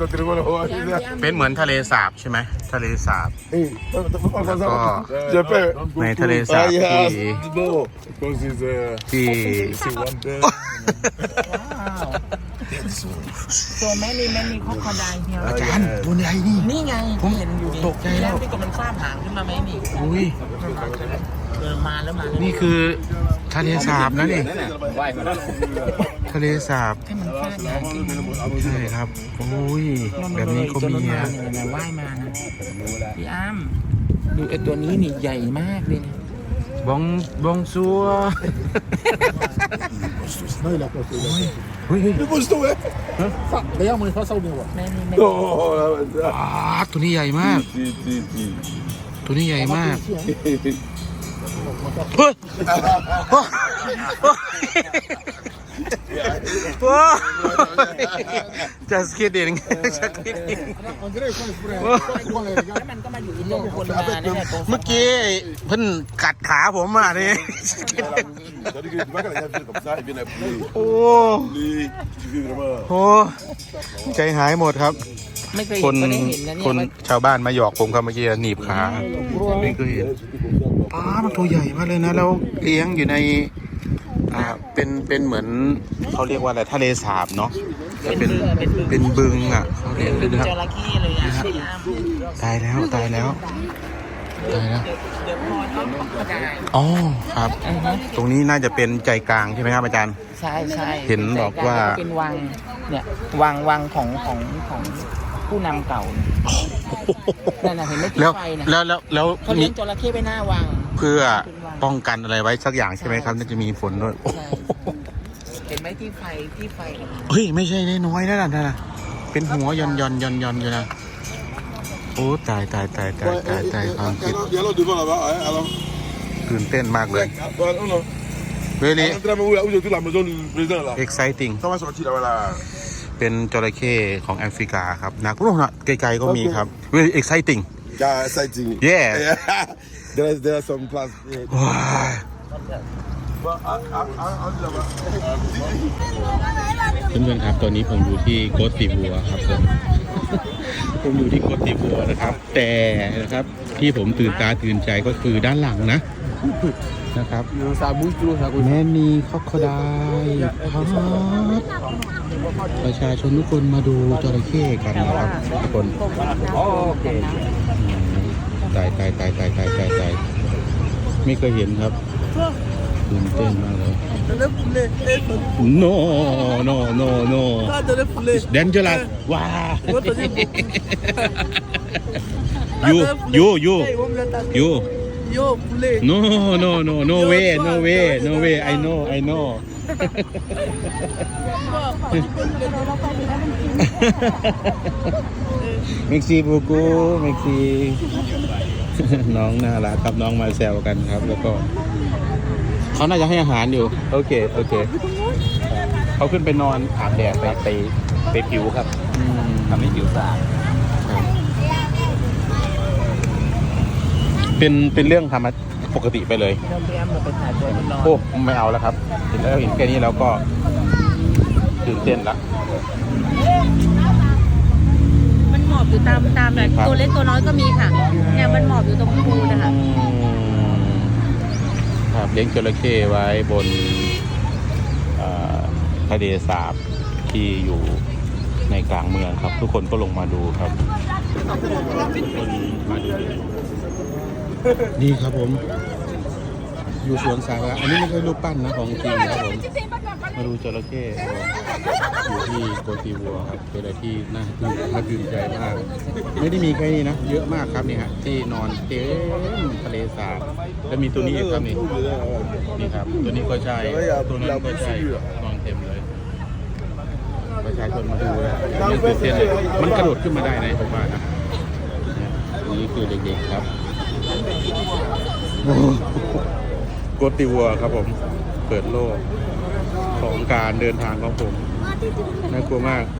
Tô tremendo a เป็นเหมือนทะเลสาบใช่ไหมทะเลสาบ Ei, tô fazendo Já pé. ในทะเลสาบ Ah, ที่ yes. No. Because it's uh, ที่ see one day. โซแมนี่แมนี่คอคอไดเฮียอาจารย์ตัวใหญ่นี่ นี่ไงผมเห็นอยู่ตกใจแล้วที่ก็มันฟาดหางขึ้นมาไหมนี่อุ้ยเออมาแล้วมาแล้วนี่คือ ทะเลสาบนะนี่ทะเลสาบให้มันฟาดหางขึ้นมาใช่ครับอุ้ยแบบนี้ก็ตัวมีมาอะเนี่ยนะว่ายมานะพี่อ้ำดูไอ้ตัวนี้นี่ใหญ่มากเลยนะบองบองซัว Non, il a pas fait. เฮ้ยเฮ้ย Depois estou, é? D'ailleurs, mon frère, ça ou bien แม่นี่แม่ Non, là, อ้าตัวนี้ใหญ่มาก si, si, si. ตัวนี้ใหญ่มาก เฮ้ ยโอ้จะสกิดเองจะสกิดเอง On dirait quoi, je pourrais. Comment les gars แล้วมันก็มาอยู่ที่ตัวคนมาเนี่ยตรงเมื่อกี้เพิ่นกัดขาผมมาเนี่ย C'est-à-dire que tu vois quand les gars viennent comme ça, ils viennent appuyer. โอ้ Les- Tu veux vraiment. โหใจหายหมดครับไม่เคยคเห็นนก็ได้เห็นนะคเนี่ยนชาวบ้านมาหยอกผมครับเมื่อกี้หนีบขาไม่เคยเห็นป้ามันตัวใหญ่มากเลยนะแล้วเลี้ยงอยู่ในอ่า เป็นเป็นเหมือนเขาเรียกว่าอะไรทะเลสาบเนาะจะเป็นเป็นบึงอะเขาเรียกดึงนะครับจระเข้เลยอะพี่อ้ำตายแล้วตายแล้วตายแล้วเดี๋ยวพอต้องกระจายอ๋อครับอือฮึตรงนี้น่าจะเป็นใจกลางใช่ไหมครับอาจารย์ใช่ใช่เห็นบอกว่าเป็นวังเนี่ยวังวังของของของผู้นำเก่านั่นน่ะเห็นไหมที่แล้วไฟนะแล้วแล้วแล้วเขามีเลี้ยงจระเข้ไปหน้าวัง เพื่อป้องกันอะไรไว้สักอย่างใช่ไหมครับน่าจะมีฝนด้วยโอ้โหเห็นไหมที่ไฟที่ไฟน่ะเฮ้ยไม่ใช่น้อยๆนะนั่นน่ะเป็นหัวยอนยอนยอนยอนอยู่นะโอ้ตายตายตายตาย Ouais, ตาย et- ตาย et- ความคิด et alors devant là-bas, hein, alors. ตื่นเต้นมากเลย Ouais, voilà, non, non. เวลี On est où, là, où j'ai tout la maison du président là. exciting Ça va sortir là, voilà. เป็นจระเข้ของแอฟริกาครับนะพวกนั้นไกลๆก็มีครับ very exciting Yeah, exciting. Yeah. There's there's some class. Yeah. ว้าย But I, I, I, I'll do that. เพื่อนๆครับตอนนี้ผมอยู่ที่โกติบัวครับผม ผมอยู่ที่โกติบัวนะครับ แต่นะครับที่ผมตื่นตาตื่นใจก็คือด้านหลังนะนะครับแม่นีคอกโคไดครับประชาชนทุกคนมาดูจระเข้กันนะครับทุกคน Ok. ตายตายตายตายตายตายตาย ไม่เคยเห็นครับตื่นเต้นมากเลย no no no no It's dangerous ว้า you you you you Yo, poulet. no no no no way no way no way I know I know เม็กซีบูกูเม็กซีน้องน่ารักครับน้องมาแซวกันครับ แล้วก็เขาน่าจะให้อาหารอยู่ โอเค โอเค เขาขึ้นไปนอนอาบแดดไปไปไปผิวครับทำให้ผิวสะอาดเป็นเป็นเรื่องธรรมดปกติไปเลยโอ้ไม่เอาแล้วครับเห็นแล้วเห็นแค่นี้แล้วก็ตื่นเต้นละ อบอยู่ตามตามแบบครับ ตัวเล็กตัวน้อยก็มีค่ะเนี่ยมันหมอบอยู่ตรงภูนะคะอืมครับเลี้ยงจระเข้ไว้บนเอ่อทะเลสาบที่อยู่ในกลางเมืองครับ ทุกคนก็ลงมาดูครับทุกคนมาดู นี่ครับผม อยู่สวนสาธารณะอันนี้ไม่ใช่รูปปั้นนะของจริงครับผมมาดูจระเข้อยู่ที่โกติวัวครับเป็นอะไรที่น่าตื่นน่าตื่นใจมาก ไม่ได้มีแค่นี้นะ เยอะมากครับนี่ฮะที่นอนเต็มทะเลสาบแล้วมีตัวนี้อีกครับนี่นี่ครับ ตัวนี้ก็ใช่ตัวนั้นก็ใช่นอนเต็มเลยประชาชนมาดูแล้วยังตื่นเต้นเลยมันกระโดดขึ้นมาได้นะผมว่านะนี่ยนี่คือเด็กๆครับ โกติวัวครับผม เปิดโลกของการเดินทางของผม น่ากลัวมาก